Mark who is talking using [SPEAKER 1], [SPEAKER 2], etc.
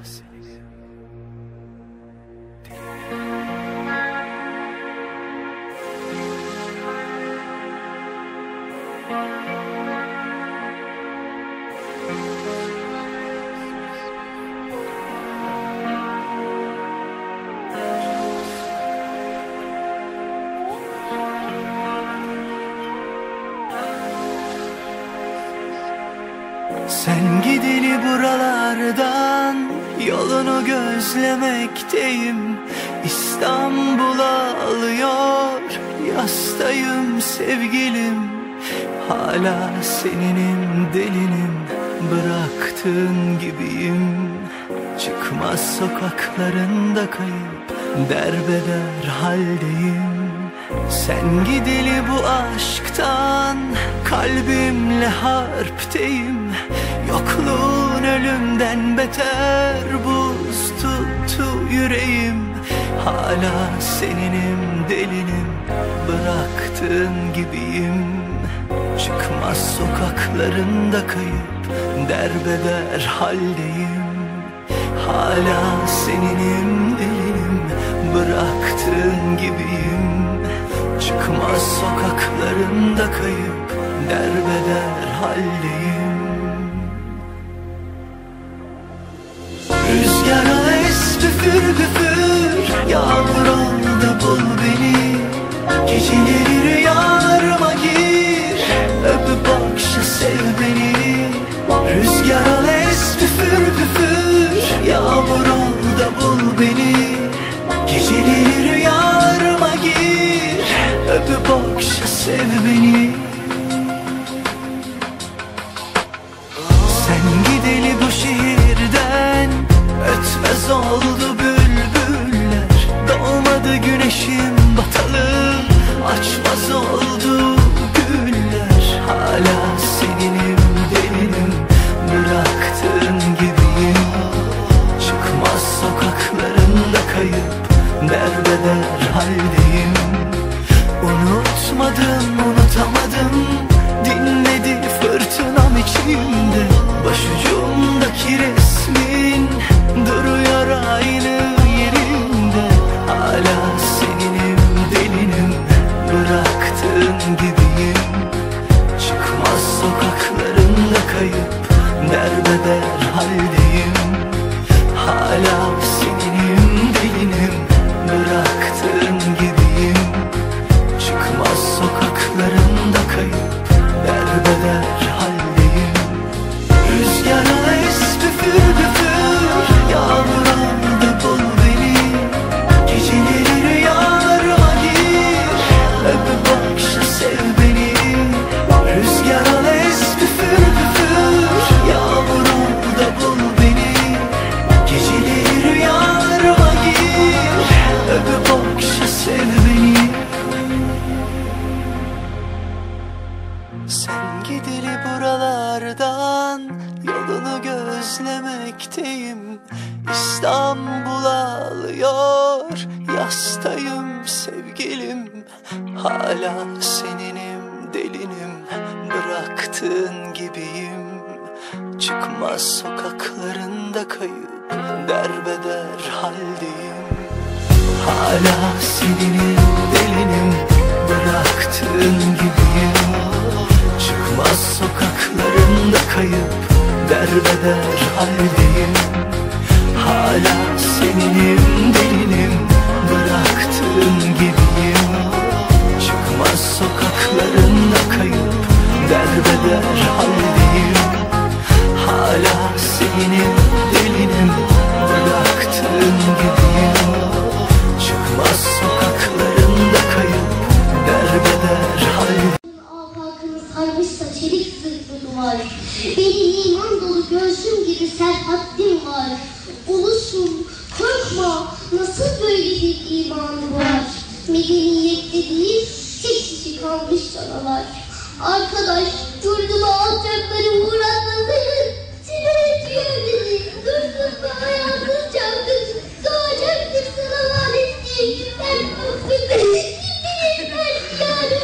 [SPEAKER 1] relax. Sen gideli buralardan Yolunu gözlemekteyim. İstanbul'a alıyor Yastayım sevgilim. Hala seninim delinim Bıraktığın gibiyim. Çıkmaz sokaklarında kayıp Derbeder haldeyim. Sen gideli bu aşktan Kalbimle harpteyim Yokluğun ölümden beter Buz tuttu yüreğim. Hala seninim delinim Bıraktığın gibiyim. Çıkmaz sokaklarında kayıp Derbeder haldeyim. Hala seninim delinim Bıraktığın gibiyim. Çıkmaz sokaklarında kayıp Derbeder haldeyim. Rüzgara es püfür püfür Yağmur oldu bul beni. Geceleri rüyalarıma gir Öpüp okşa sev beni. Rüzgara es püfür püfür Yağmur oldu bul beni. Geceleri rüyalarıma gir Öpüp okşa sev beni Derbeder haldeyim. Unutmadım unutamadım. Dinledi fırtınam içimde. Başucumdaki resmin Duruyor aynı yerinde. Hala seninim delinim. Bıraktığın gibiyim Sen gideli buralardan Yolunu gözlemekteyim. İstanbul'a alıyor Yastayım sevgilim. Hala seninim delinim Bıraktığın gibiyim. Çıkmaz sokaklarında kayıp Derbeder haldeyim. Hala seninim delinim Bıraktığın gibiyim Derbeder haldeyim Hala seninim musun? Korkma. Nasıl böyle
[SPEAKER 2] bir imanı var? Medeniyette değil, tek kişi kalmış sanalar. Arkadaş, durdurma alçakları uğratmasın. Silah ediyor beni. Durdurma hayatın çapkın. Doğacaktır sana lanet diye. Ben bu kızı. Gitti ben yarın.